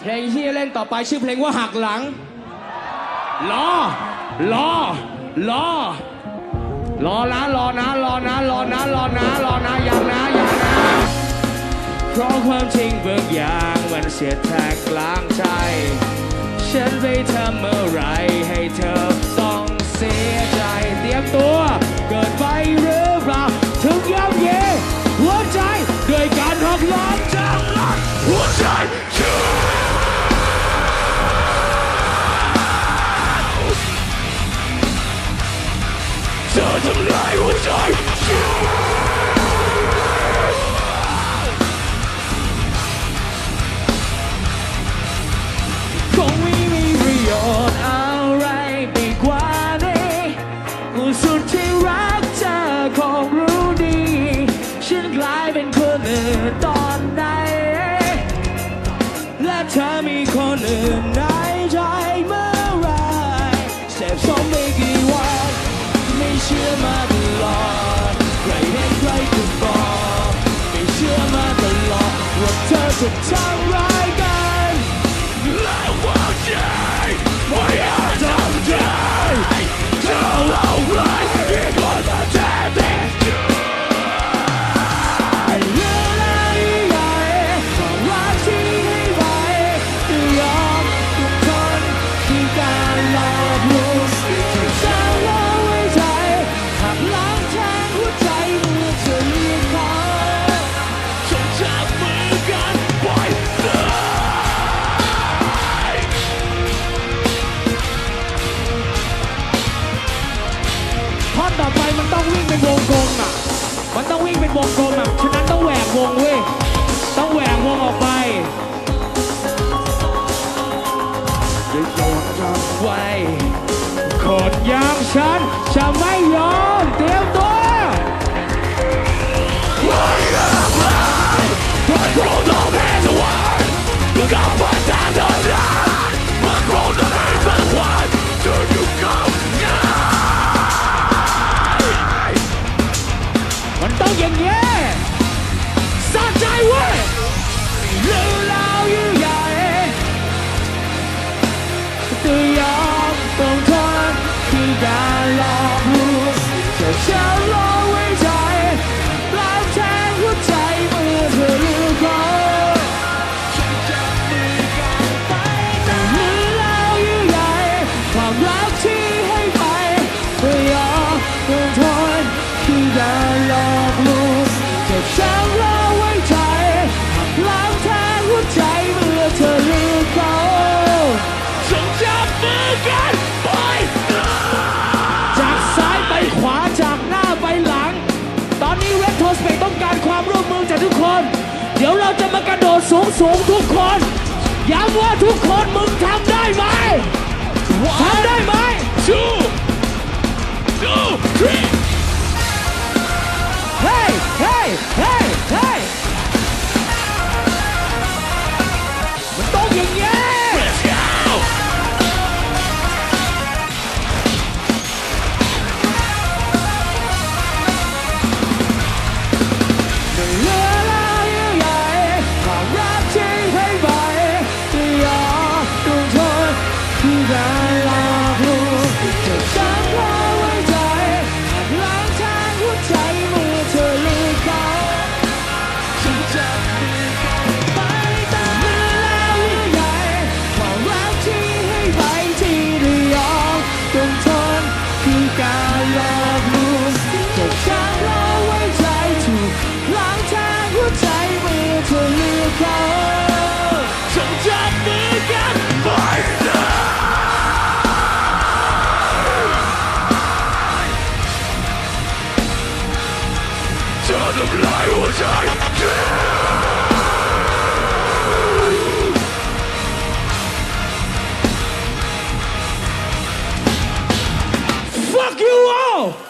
เพลงที่จะเล่นต่อไปชื่อเพลงว่าหักหลังรอรอรอรอนะรอนะรอนะรอนะรอนะรอนะอย่างนะอย่างนะเพราะความจริงบางอย่างมันเสียแทกกลางใจ ฉันไปทำเมื่อไรให้เธอ to the light which I to Tyrone. ที่เป็นวงกลมอะฉะนั้นต้องแหวกวงเว้ย ต้องแหวกวงออกไป ได้โยนจักไว้กดยามฉันจะไม่ยอมเตรียมตัว การความร่วมมือจากทุกคน เดี๋ยวเราจะมากระโดดสูงสูงทุกคนย้ำว่าทุกคนมึงทำได้ไหมทำได้ไหม two two three hey hey hey Fuck you all!